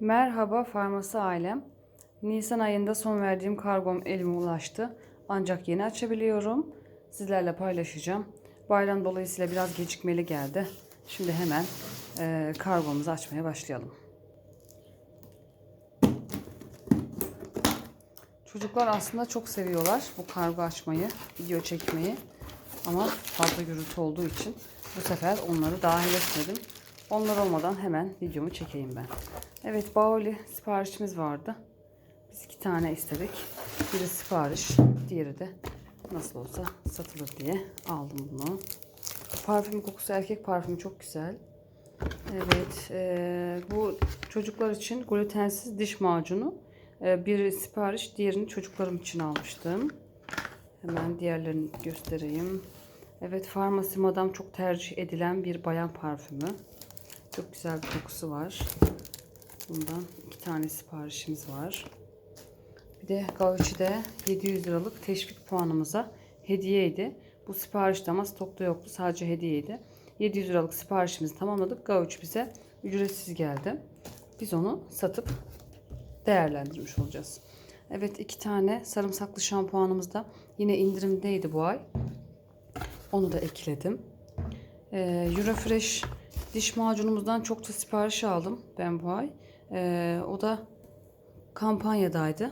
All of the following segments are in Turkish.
Merhaba farması ailem. Nisan ayında son verdiğim kargom elime ulaştı. Ancak yeni açabiliyorum. Sizlerle paylaşacağım. Bayram dolayısıyla biraz gecikmeli geldi. Şimdi hemen e, kargomuzu açmaya başlayalım. Çocuklar aslında çok seviyorlar bu kargo açmayı, video çekmeyi. Ama fazla gürültü olduğu için bu sefer onları dahil etmedim. Onlar olmadan hemen videomu çekeyim ben. Evet Baoli siparişimiz vardı. Biz iki tane istedik. Biri sipariş, diğeri de nasıl olsa satılır diye aldım bunu. Parfüm kokusu erkek parfümü çok güzel. Evet, e, bu çocuklar için glutensiz diş macunu. E, bir sipariş, diğerini çocuklarım için almıştım. Hemen diğerlerini göstereyim. Evet, Farmasi Madam çok tercih edilen bir bayan parfümü. Çok güzel bir kokusu var. Bundan iki tane siparişimiz var. Bir de Gauchi'de 700 liralık teşvik puanımıza hediyeydi. Bu siparişte ama stokta yoktu. Sadece hediyeydi. 700 liralık siparişimizi tamamladık. Gauchi bize ücretsiz geldi. Biz onu satıp değerlendirmiş olacağız. Evet iki tane sarımsaklı şampuanımız da yine indirimdeydi bu ay. Onu da ekledim. Ee, Eurofresh diş macunumuzdan çok da sipariş aldım ben bu ay. Ee, o da kampanyadaydı.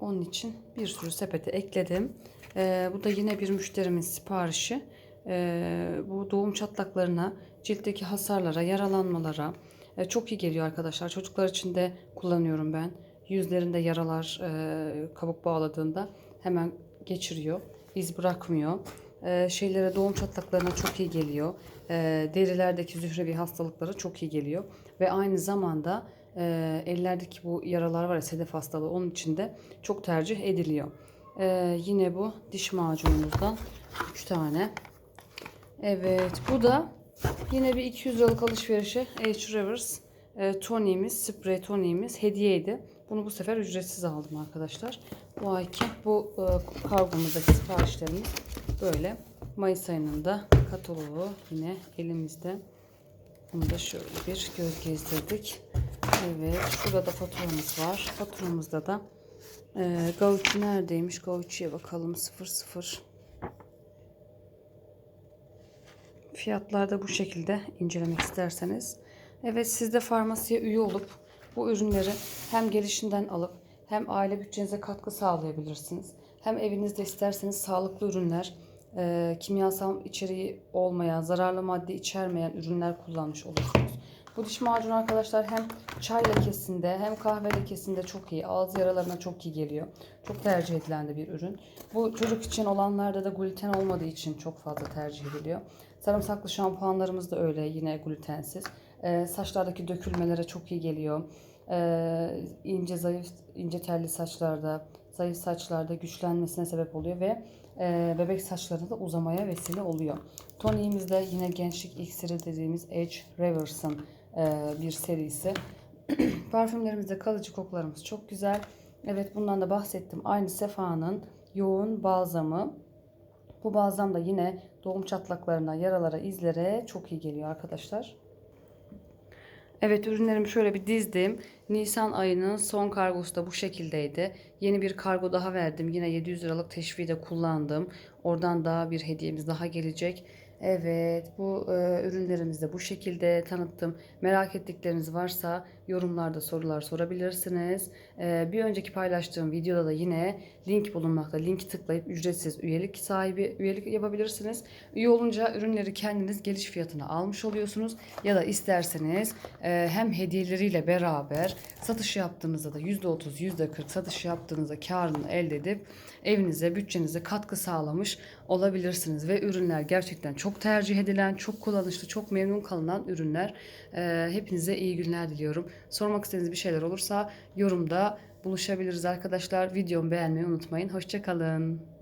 Onun için bir sürü sepete ekledim. Ee, bu da yine bir müşterimin siparişi. Ee, bu doğum çatlaklarına, ciltteki hasarlara, yaralanmalara e, çok iyi geliyor arkadaşlar. Çocuklar için de kullanıyorum ben. Yüzlerinde yaralar e, kabuk bağladığında hemen geçiriyor. iz bırakmıyor. E, şeylere doğum çatlaklarına çok iyi geliyor. E, derilerdeki zührevi hastalıklara çok iyi geliyor. Ve aynı zamanda e, ellerdeki bu yaralar var ya sedef hastalığı onun için de çok tercih ediliyor. E, yine bu diş macunumuzdan 3 tane. Evet bu da yine bir 200 liralık alışverişe H. Rivers e, toniğimiz, sprey toniğimiz hediyeydi. Bunu bu sefer ücretsiz aldım arkadaşlar. Bu ayki bu e, kargomuzdaki siparişlerimiz böyle. Mayıs ayının da kataloğu yine elimizde. Bunu da şöyle bir göz gezdirdik. Evet şurada da faturamız var. Faturamızda da e, Gauchi neredeymiş? Gauchi'ye bakalım 00 Fiyatlar da bu şekilde incelemek isterseniz. Evet siz de farmasiye üye olup bu ürünleri hem gelişinden alıp hem aile bütçenize katkı sağlayabilirsiniz. Hem evinizde isterseniz sağlıklı ürünler, e, kimyasal içeriği olmayan, zararlı madde içermeyen ürünler kullanmış olursunuz. Bu diş macunu arkadaşlar hem çay lekesinde hem kahve lekesinde çok iyi. Ağız yaralarına çok iyi geliyor. Çok tercih edilen de bir ürün. Bu çocuk için olanlarda da gluten olmadığı için çok fazla tercih ediliyor. Sarımsaklı şampuanlarımız da öyle yine glutensiz. Ee, saçlardaki dökülmelere çok iyi geliyor. Ee, ince zayıf ince telli saçlarda, zayıf saçlarda güçlenmesine sebep oluyor ve e, bebek saçlarında da uzamaya vesile oluyor. Toniğimizde yine gençlik iksiri dediğimiz Edge Reverse'ın e, bir serisi. Parfümlerimizde kalıcı kokularımız çok güzel. Evet bundan da bahsettim. Aynı Sefa'nın yoğun balzamı. Bu balzam da yine doğum çatlaklarına, yaralara, izlere çok iyi geliyor arkadaşlar. Evet ürünlerimi şöyle bir dizdim. Nisan ayının son kargosu da bu şekildeydi. Yeni bir kargo daha verdim. Yine 700 liralık teşviği de kullandım. Oradan daha bir hediyemiz daha gelecek. Evet bu e, ürünlerimizi de bu şekilde tanıttım. Merak ettikleriniz varsa yorumlarda sorular sorabilirsiniz. E, bir önceki paylaştığım videoda da yine link bulunmakta. Linki tıklayıp ücretsiz üyelik sahibi üyelik yapabilirsiniz. Üye olunca ürünleri kendiniz geliş fiyatına almış oluyorsunuz. Ya da isterseniz e, hem hediyeleriyle beraber satış yaptığınızda da %30 %40 satış yaptığınızda karını elde edip evinize bütçenize katkı sağlamış olabilirsiniz. Ve ürünler gerçekten çok tercih edilen, çok kullanışlı, çok memnun kalınan ürünler. E, hepinize iyi günler diliyorum. Sormak istediğiniz bir şeyler olursa yorumda buluşabiliriz arkadaşlar. Videomu beğenmeyi unutmayın. Hoşçakalın.